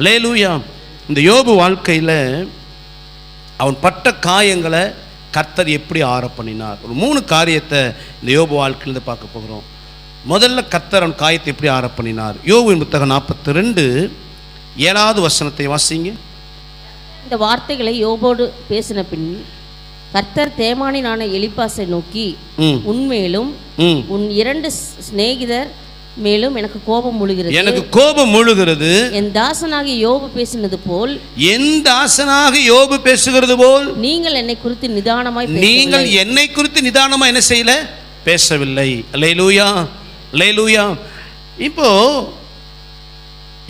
லேலூயா இந்த யோபு வாழ்க்கையில் அவன் பட்ட காயங்களை கர்த்தர் எப்படி ஆற பண்ணினார்? ஒரு மூணு காரியத்தை இந்த யோபு வாழ்க்கையிலேருந்து பார்க்க போகிறோம். முதல்ல கர்த்தர் அவன் காயத்தை எப்படி ஆற பண்ணினார்? யோபுவின் புத்தகம் நாற்பத்தி ரெண்டு ஏழாவது வசனத்தை வாசிங்க. இந்த வார்த்தைகளை யோபோடு பேசின பின் கர்த்தர் தேமானினான எலிப்பாசை நோக்கி ம். உன்மேலும் ம். உன் இரண்டு சிநேகிதர் மேலும் எனக்கு கோபம் முழுகிறது. எனக்கு கோபம் முழுகிறது. என் தாசனாகிய யோபு பேசினது போல் என் தாசனாக யோபு பேசுகிறது போல் நீங்கள் என்னை குறித்து நிதானமாய். நீங்கள் என்னை குறித்து நிதானமா என்ன செய்யல? பேசவில்லை. லேலூயா லேலூயா இப்போ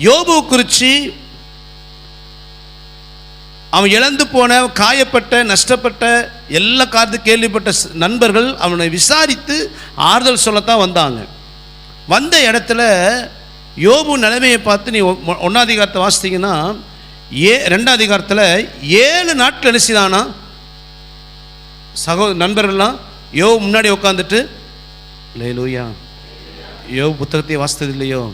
யோபு குறித்து அவன் இழந்து போன காயப்பட்ட நஷ்டப்பட்ட எல்லா காரியத்து கேள்விப்பட்ட நண்பர்கள் அவனை விசாரித்து ஆறுதல் சொல்லத்தான் வந்தாங்க. வந்த இடத்துல யோபு நிலைமையை பார்த்து நீ ஒ- அதிகாரத்தை வாசித்தீங்கன்னா ஏ ரெண்டாம் அதிகாரத்தில் ஏழு நாட்கள் எழுசிதானா சகோ நண்பர்கள்லாம் யோ முன்னாடி உட்காந்துட்டு லேலூயா யோ புத்தகத்தை வாசித்தது இல்லையோ?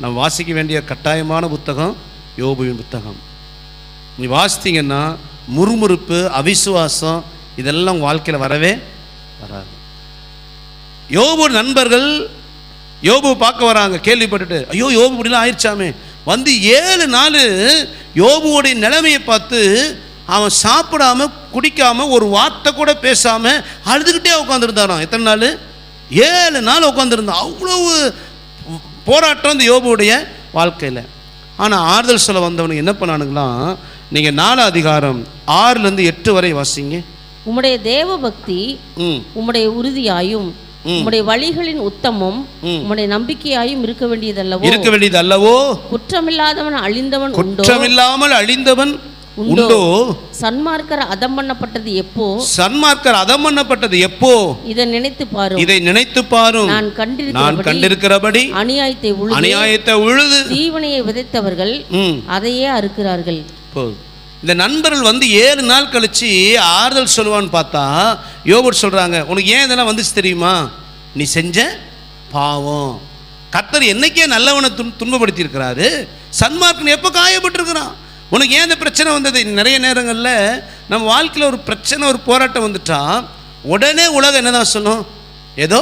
நம்ம வாசிக்க வேண்டிய கட்டாயமான புத்தகம் யோபுவின் புத்தகம். நீ வாசித்தீங்கன்னா முறுமுறுப்பு அவிசுவாசம் இதெல்லாம் வாழ்க்கையில் வரவே வராது. யோபு நண்பர்கள் யோபு பார்க்க வராங்க கேள்விப்பட்டுட்டு ஐயோ யோபு இப்படிலாம் ஆயிடுச்சாமே. வந்து ஏழு நாள் யோபுவோடைய நிலைமையை பார்த்து அவன் சாப்பிடாம குடிக்காம ஒரு வார்த்தை கூட பேசாம அழுதுகிட்டே உட்காந்துருந்தாராம் எத்தனை நாள்? ஏழு நாள் உட்காந்துருந்தான் அவ்வளவு போராட்டம் இந்த யோபுடைய வாழ்க்கையில். ஆனால் ஆறுதல் சொல்ல வந்தவனுக்கு என்ன பண்ணானுங்களாம் நீங்கள் நாலு அதிகாரம் ஆறுலேருந்து எட்டு வரை வாசிங்க. உம்முடைய தேவ பக்தி உம்முடைய உறுதியாயும் உம்முடைய வழிகளின் உத்தமும் உம்முடைய நம்பிக்கையாயும் இருக்க வேண்டியதல்லவோ? இருக்க வேண்டியது அல்லவோ குற்றமில்லாதவன் அழிந்தவன் குற்றமில்லாமல் அழிந்தவன் உண்டோ? சன்மார்க்கர் அதம் பண்ணப்பட்டது எப்போ? சன்மார்க்கர் அதம் பண்ணப்பட்டது எப்போ? இதை நினைத்து பாரும். இதை நினைத்து பாரும். நான் நான் கண்டிருக்கிறபடி கண்டிருக்கிறபடி அநியாயத்தை உழுது அநியாயத்தை உழுது தீவனையை விதைத்தவர்கள் அதையே அறுக்கிறார்கள். போதும். இந்த நண்பர்கள் வந்து ஏழு நாள் கழித்து ஆறுதல் சொல்லுவான்னு பார்த்தா யோகர் சொல்கிறாங்க உனக்கு ஏன் இதெல்லாம் வந்துச்சு தெரியுமா? நீ செஞ்ச பாவம். கர்த்தர் என்னைக்கே நல்லவனை துன் துன்பப்படுத்தியிருக்கிறாரு. சன்மார்க்கன் எப்போ காயப்பட்டிருக்கிறான்? உனக்கு ஏன் இந்த பிரச்சனை வந்தது? நிறைய நேரங்களில் நம்ம வாழ்க்கையில் ஒரு பிரச்சனை ஒரு போராட்டம் வந்துட்டா உடனே உலகம் என்னதான் சொல்லும்? ஏதோ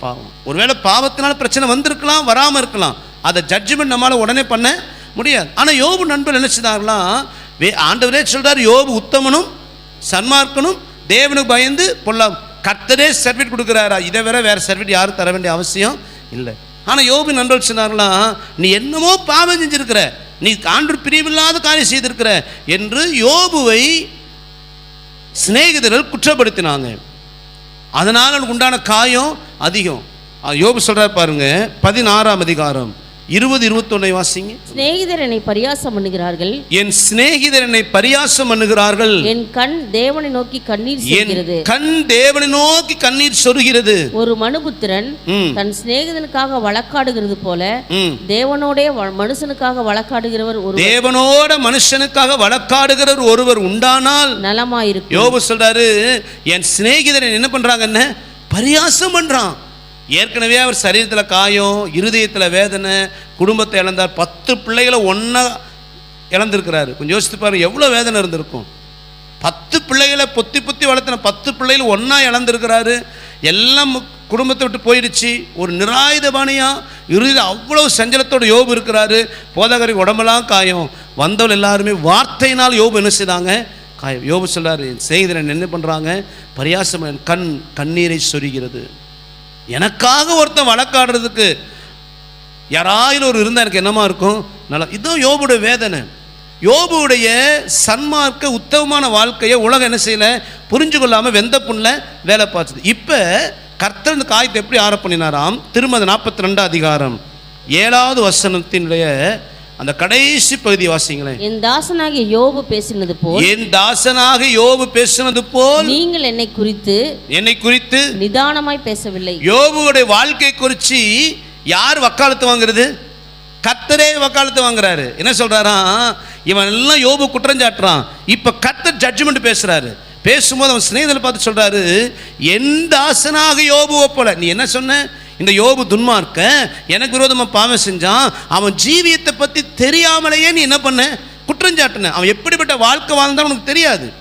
பாவம். ஒருவேளை பாவத்தினால பிரச்சனை வந்திருக்கலாம் வராமல் இருக்கலாம். அதை ஜட்ஜ்மெண்ட் நம்மளால் உடனே பண்ண முடியாது. ஆனால் யோபு நண்பர் நினைச்சதாகலாம் ஆண்டவரே சொல்கிறார் யோபு உத்தமனும் சன்மார்க்கனும் தேவனுக்கு பயந்து பொல்லா கர்த்தரே சர்டிஃபிகேட் கொடுக்குறாரா? இதை வேற வேறு சர்டிஃபிகேட் யாரும் தர வேண்டிய அவசியம் இல்லை. ஆனால் யோபு நண்பர்கள் சொன்னார்களாம் நீ என்னமோ பாவம் செஞ்சிருக்கிற நீ ஆண்டு பிரிவில்லாத காரியம் செய்திருக்கிற என்று யோபுவை சிநேகிதர்கள் குற்றப்படுத்தினாங்க. அதனால் உண்டான காயம் அதிகம். யோபு சொல்கிறார் பாருங்க பதினாறாம் அதிகாரம். இருபது இருபத்தொன்னை வாசிங்க. சிநேகிதர் என்னை பரியாசம் பண்ணுகிறார்கள். என் சிநேகிதர் என்னை பரியாசம் பண்ணுகிறார்கள். என் கண் தேவனை நோக்கி கண்ணீர் என் சேர்க்கிறது கண் தேவனை நோக்கி கண்ணீர் சொருகிறது. ஒரு மனுபுத்திரன் தன் சிநேகிதனுக்காக வழக்காடுகிறது போல தேவனோடே மனுஷனுக்காக வழக்காடுகிறவர் ஒரு தேவனோட மனுஷனுக்காக வழக்காடுகிறவர் ஒருவர் உண்டானால் நலமாயிருக்கும். யோபு சொல்றாரு என் சிநேகிதரன் என்ன பண்றாங்க என்ன பரியாசம் பண்றான். ஏற்கனவே அவர் சரீரத்தில் காயம் இருதயத்தில் வேதனை குடும்பத்தை இழந்தார். பத்து பிள்ளைகளை ஒன்றா இழந்திருக்கிறாரு. கொஞ்சம் யோசித்து பாருங்க எவ்வளோ வேதனை இருந்திருக்கும். பத்து பிள்ளைகளை பொத்தி பொத்தி வளர்த்தின பத்து பிள்ளைகள் ஒன்றா இழந்திருக்கிறாரு. எல்லாம் குடும்பத்தை விட்டு போயிடுச்சு. ஒரு நிராயுதபாணியாக இறுதியில் அவ்வளோ சஞ்சலத்தோட யோபு இருக்கிறாரு. போதகரி உடம்பெல்லாம் காயம். வந்தவள் எல்லாருமே வார்த்தையினால் யோபு என்ன செய்தாங்க? காயம். யோபு சொல்கிறார் செய்கிறேன் என்ன பண்ணுறாங்க பரியாசம் கண் கண்ணீரை சொரிகிறது. எனக்காக ஒருத்தன் வழக்காடுறதுக்கு யாராயிரம் ஒரு இருந்தால் எனக்கு என்னமா இருக்கும்? நல்லா இதுதான் யோபுடைய வேதனை. யோபுடைய சன்மார்க்க உத்தமமான வாழ்க்கையை உலகம் என்ன செய்யலை? புரிஞ்சு கொள்ளாமல் வெந்த புண்ணில் வேலை பார்த்துது. இப்போ கர்த்தர் இந்த காயத்தை எப்படி ஆர பண்ணினாராம்? திருமதி நாற்பத்தி ரெண்டாம் அதிகாரம் ஏழாவது வசனத்தினுடைய அந்த கடைசி பகுதி வாசிங்களேன் என் தாசனாகிய யோபு பேசினது போல் என் தாசனாக யோபு பேசினது போல் நீங்கள் என்னை குறித்து என்னை குறித்து நிதானமாய் பேசவில்லை. யோபுவுடைய வாழ்க்கை குறித்து யார் வக்காலத்து வாங்குறது? கத்தரே வக்காலத்து வாங்குறாரு. என்ன சொல்றாராம் இவன் எல்லாம் யோபு குற்றஞ்சாட்டுறான் இப்போ கத்தர் ஜட்ஜ்மெண்ட் பேசுறாரு. பேசும்போது அவன் சிநேகிதனை பார்த்து சொல்றாரு என் தாசனாக யோபுவை போல. நீ என்ன சொன்ன? இந்த யோபு துன்மார்க்க எனக்கு விரோதமாக பாவம் செஞ்சான். அவன் ஜீவியத்தை பற்றி தெரியாமலேயே நீ என்ன பண்ண? குற்றஞ்சாட்டின. அவன் எப்படிப்பட்ட வாழ்க்கை வாழ்ந்தான் உனக்கு தெரியாது.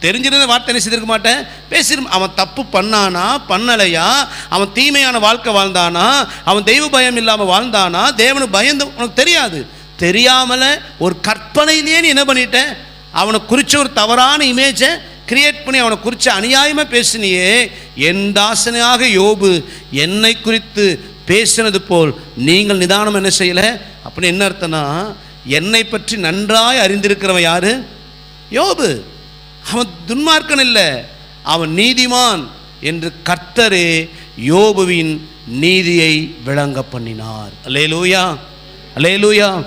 தெரிஞ்சிருந்த வார்த்தை என்ன செய்திருக்க மாட்டேன்? பேசிரு. அவன் தப்பு பண்ணானா? பண்ணலையா? அவன் தீமையான வாழ்க்கை வாழ்ந்தானா? அவன் தெய்வ பயம் இல்லாமல் வாழ்ந்தானா? தேவனு பயந்து உனக்கு தெரியாது. தெரியாமல ஒரு கற்பனையிலேயே நீ என்ன பண்ணிட்ட? அவனை குறித்த ஒரு தவறான இமேஜை கிரியேட் பண்ணி அவனை குறித்து அநியாயமாக பேசினியே. என் தாசனாக யோபு என்னை குறித்து பேசினது போல் நீங்கள் நிதானம் என்ன செய்யலை? அப்படின்னு என்ன அர்த்தம்னா என்னை பற்றி நன்றாய் அறிந்திருக்கிறவன் யாரு? யோபு. அவன் துன்மார்க்கன் இல்லை. அவன் நீதிமான் என்று கர்த்தரே யோபுவின் நீதியை விளங்க பண்ணினார். அல்லேலூயா. லூயா